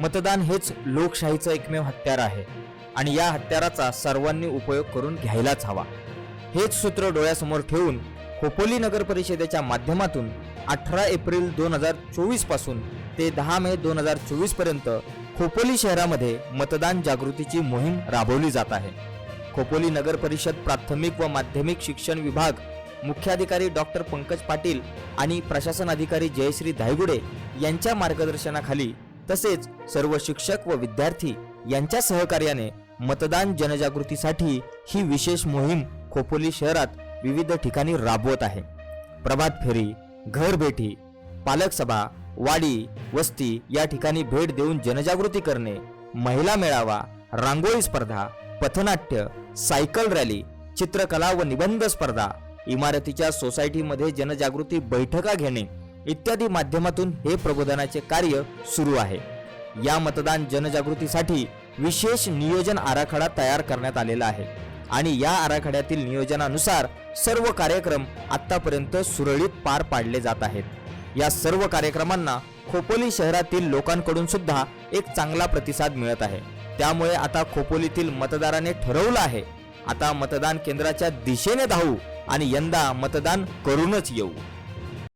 मतदान हेच लोकशाहीचं एकमेव हत्यार आहे. आणि या हत्याराचा सर्वांनी उपयोग करून घ्यायलाच हवा. हेच सूत्र डोळ्यासमोर ठेवून खोपोली नगर परिषदेच्या माध्यमातून अठरा एप्रिल दोन हजार चोवीसपासून ते दहा मे दोन हजार चोवीसपर्यंत खोपोली शहरामध्ये मतदान जागृतीची मोहीम राबवली जात आहे. खोपोली नगर परिषद प्राथमिक व माध्यमिक शिक्षण विभाग मुख्याधिकारी डॉक्टर पंकज पाटील आणि प्रशासन अधिकारी जयश्री धायगुडे यांच्या मार्गदर्शनाखाली तसेच सर्व शिक्षक व विद्यार्थी यांच्या सहकार्याने मतदान जनजागृतीसाठी ही विशेष मोहीम खोपोली शहरात विविध ठिकाणी राबवत आहे. प्रभात फेरी घर भेटी वाडी वस्ती या ठिकाणी भेट देऊन जनजागृती करणे महिला मेळावा रांगोळी स्पर्धा पथनाट्य सायकल रॅली चित्रकला व निबंध स्पर्धा इमारतीच्या सोसायटीमध्ये जनजागृती बैठका घेणे इत्यादी माध्यमातून हे प्रबोधनाचे कार्य सुरू आहे. या मतदान जनजागृतीसाठी विशेष नियोजन आराखडा तयार करण्यात आलेला आहे आणि या आराखड्यातील नियोजनानुसार सर्व कार्यक्रम आतापर्यंत सुरळीत पार पाडले जात आहेत. या सर्व कार्यक्रमांना खोपोली शहरातील लोकांकडून सुद्धा एक चांगला प्रतिसाद मिळत आहे. त्यामुळे आता खोपोलीतील मतदाराने ठरवलं आहे आता मतदान केंद्राच्या दिशेने धावू आणि यंदा मतदान करूनच येऊ.